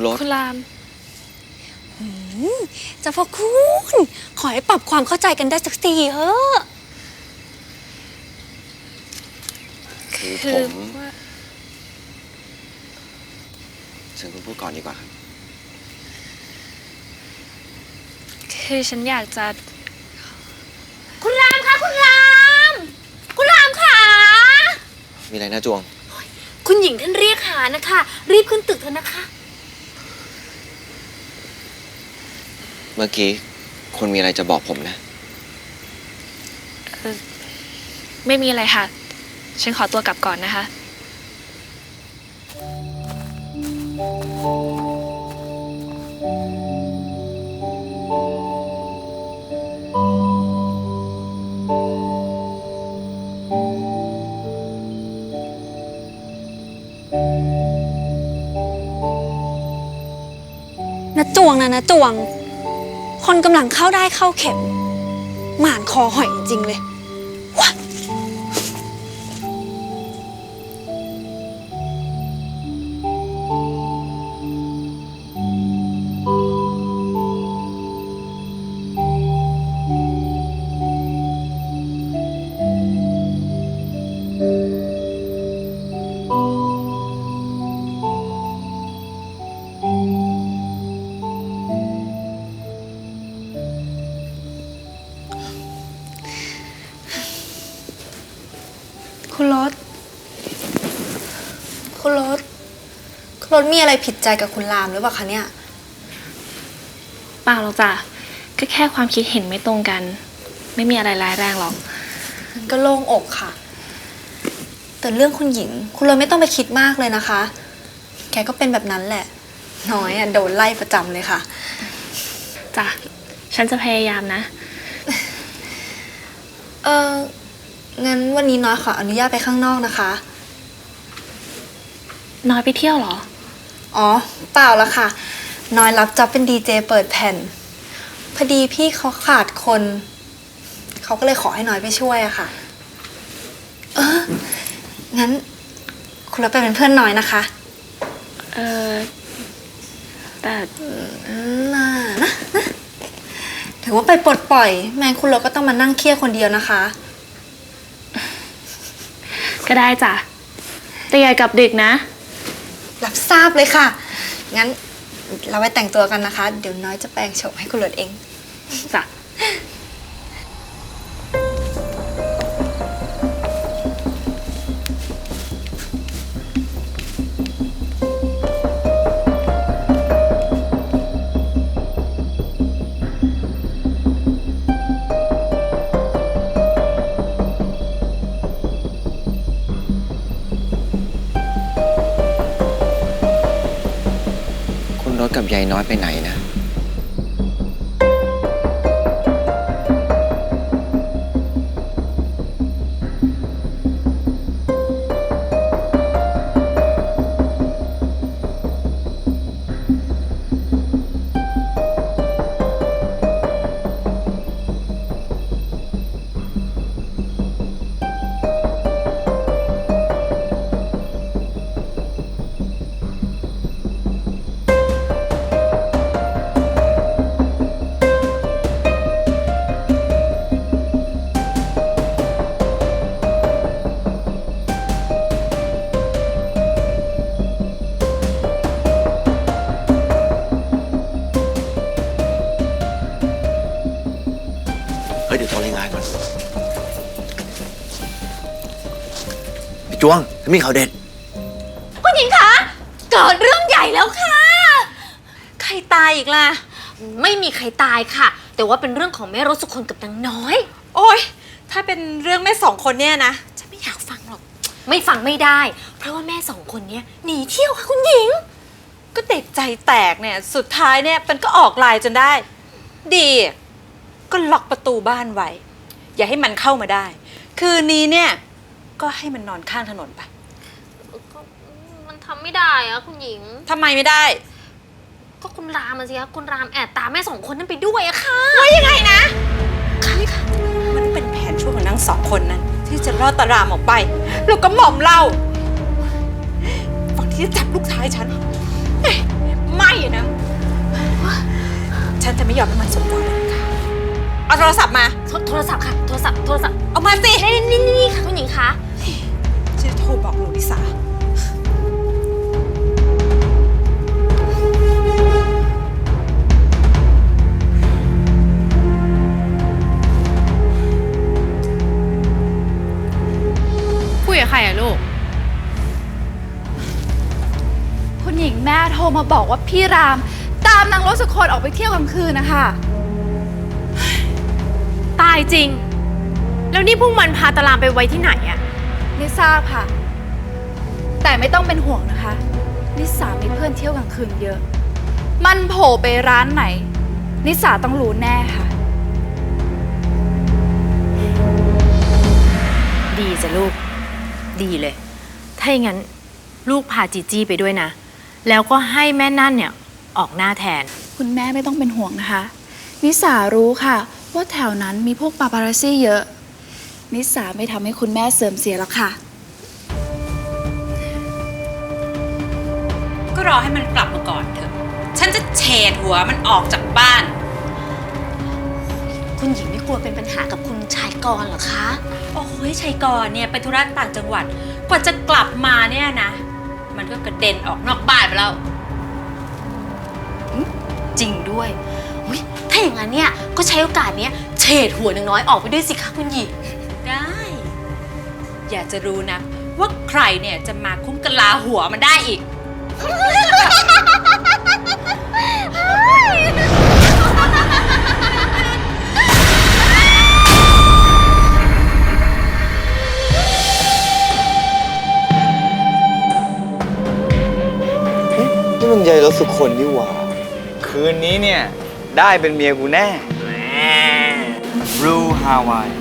คุณรถ คุณรามเจะพอคุณ ขอให้ปรับความเข้าใจกันได้สักทีเถอะคือคืผอมว่าเชิญคุณพูดก่อนดีกว่าครับคือฉันอยากจะ คุณรามคะคุณราม คุณรามค่ะ มีอะไรนะจวง คุณหญิงท่านเรียกหานะคะ รีบขึ้นตึกเถอะนะคะ เมื่อกี้คุณมีอะไรจะบอกผมนะไม่มีอะไรค่ะ ฉันขอตัวกลับก่อนนะคะ นะจวงนะนะจวง คนกำลังเข้าได้เข้าเข็มหมานคอหอยจริงๆเลย ถมีอะไรผิดใจกับคุณรามหรือเปล่าคะเนี่ย เปล่าหรอกจ้ะก็แค่ความคิดเห็นไม่ตรงกัน ไม่มีอะไรร้ายแรงหรอก ก็โล่งอกค่ะ แต่เรื่องคุณหญิง คุณรถไม่ต้องไปคิดมากเลยนะคะ แกก็เป็นแบบนั้นแหละ น้อยอะโดนไล่ประจำเลยค่ะ จ้ะ ฉันจะพยายามนะ เอองั้นวันนี้น้อยขออนุญาตไปข้างนอกนะคะ น้อยไปเที่ยวเหรอ อ๋อ เปล่าละค่ะ น้อยรับจ็อบเป็นดีเจเปิดแผ่น พอดีพี่เขาขาดคน เขาก็เลยขอให้น้อยไปช่วยอะค่ะ เออ งั้น คุณรับไปเป็นเพื่อนน้อยนะคะ เออแต่อืมน่านะนะถือว่าไปปลดปล่อย แมงคุณเราก็ต้องมานั่งเครียดคนเดียวนะคะ ก็ได้จ้ะแต่อย่ากลับดึกนะ รับทราบเลยค่ะ งั้นเราไปแต่งตัวกันนะคะ เดี๋ยวน้อยจะแปลงโฉมให้คุณหลดเอง จ้ะ กับยายน้อยไปไหนนะ จวงมีข่าวเด็ด คุณหญิงคะเกิดเรื่องใหญ่แล้วค่ะ ใครตายอีกล่ะ ไม่มีใครตายค่ะ แต่ว่าเป็นเรื่องของแม่รสสุคนกับนางน้อย โอ้ย ถ้าเป็นเรื่องแม่สองคนเนี่ยนะฉันไม่อยากฟังหรอก ไม่ฟังไม่ได้ เพราะว่าแม่สองคนเนี้ยหนีเที่ยวค่ะคุณหญิง ก็เด็กใจแตกเนี่ย สุดท้ายเนี่ยมันก็ออกลายจนได้ ดี ก็ล็อกประตูบ้านไว้ อย่าให้มันเข้ามาได้ คืนนี้เนี่ย ก็ให้มันนอนข้างถนนไปมันทำไม่ได้อะคุณหญิง ทำไมไม่ได้ก็คุณรามมาสิคะคุณรามแอบตามแม่สองคนนั้นไปด้วยอะค่ะมันเป็นแผนชั่วของนางสองคนนั้น ที่จะรอดตารามออกไป แล้วก็หม่อมเราฝั่งที่จะจับลูกชายฉันเอ๊ะมาอะนะ ฉันจะไม่ยอมให้มันสมยอมเลยค่ะ เอาโทรศัพท์มา โทโทรศัพท์ค่ะ โทรศัพท์ โทรศัพท์เอามาสินี่นี่นี่นี่ค่ะคุณหญิงคะ ฉันจะโทรบอกหนูลิสา คุยกับใครอะลูก คุณหญิงแม่โทรมาบอกว่าพี่ราม ตามนางรถสุคนออกไปเที่ยวกลางคืนนะคะตายจริง แล้วนี่พวกมันพาตารามไปไว้ที่ไหนอะไม่ทราบค่ะ แต่ไม่ต้องเป็นห่วงนะคะ นิสามีเพื่อนเที่ยวกลางคืนเยอะ มันโผล่ไปร้านไหน นิสาต้องรู้แน่ค่ะ ดีจ้ะลูก ดีเลย ถ้าอย่างนั้นลูกพาจีจี้ไปด้วยนะ แล้วก็ให้แม่นั่นเนี่ยออกหน้าแทน คุณแม่ไม่ต้องเป็นห่วงนะคะ นิสารู้ค่ะ ว่าแถวนั้นมีพวกปาปารัสซี่เยอะ นิสาไม่ทำให้คุณแม่เสื่อมเสียหรอกค่ะ ก็รอให้มันกลับมาก่อนเถอะ ฉันจะเฉดหัวมันออกจากบ้าน คุณหญิงไม่กลัวเป็นปัญหากับคุณชายกรเหรอคะ โอ้ยชัยกรเนี่ยไปธุระต่างจังหวัด กว่าจะกลับมาเนี่ยนะ มันก็กระเด็นออกนอกบ้านไปแล้ว จริงด้วยอุ๊ยถ้า อย่างนั้นเนี่ยก็ใช้โอกาสเนี้ยเฉดหัวนางน้อยออกไปด้วยสิคะคุณหญิง ได้ อยากจะรู้นะ ว่าใครเนี่ยจะมาคุ้มกะลาหัวมันได้อีก นี่มันยายรถสุคนนี่หว่า คืนนี้เนี่ย ได้เป็นเมียกูแน่ รูฮาวาย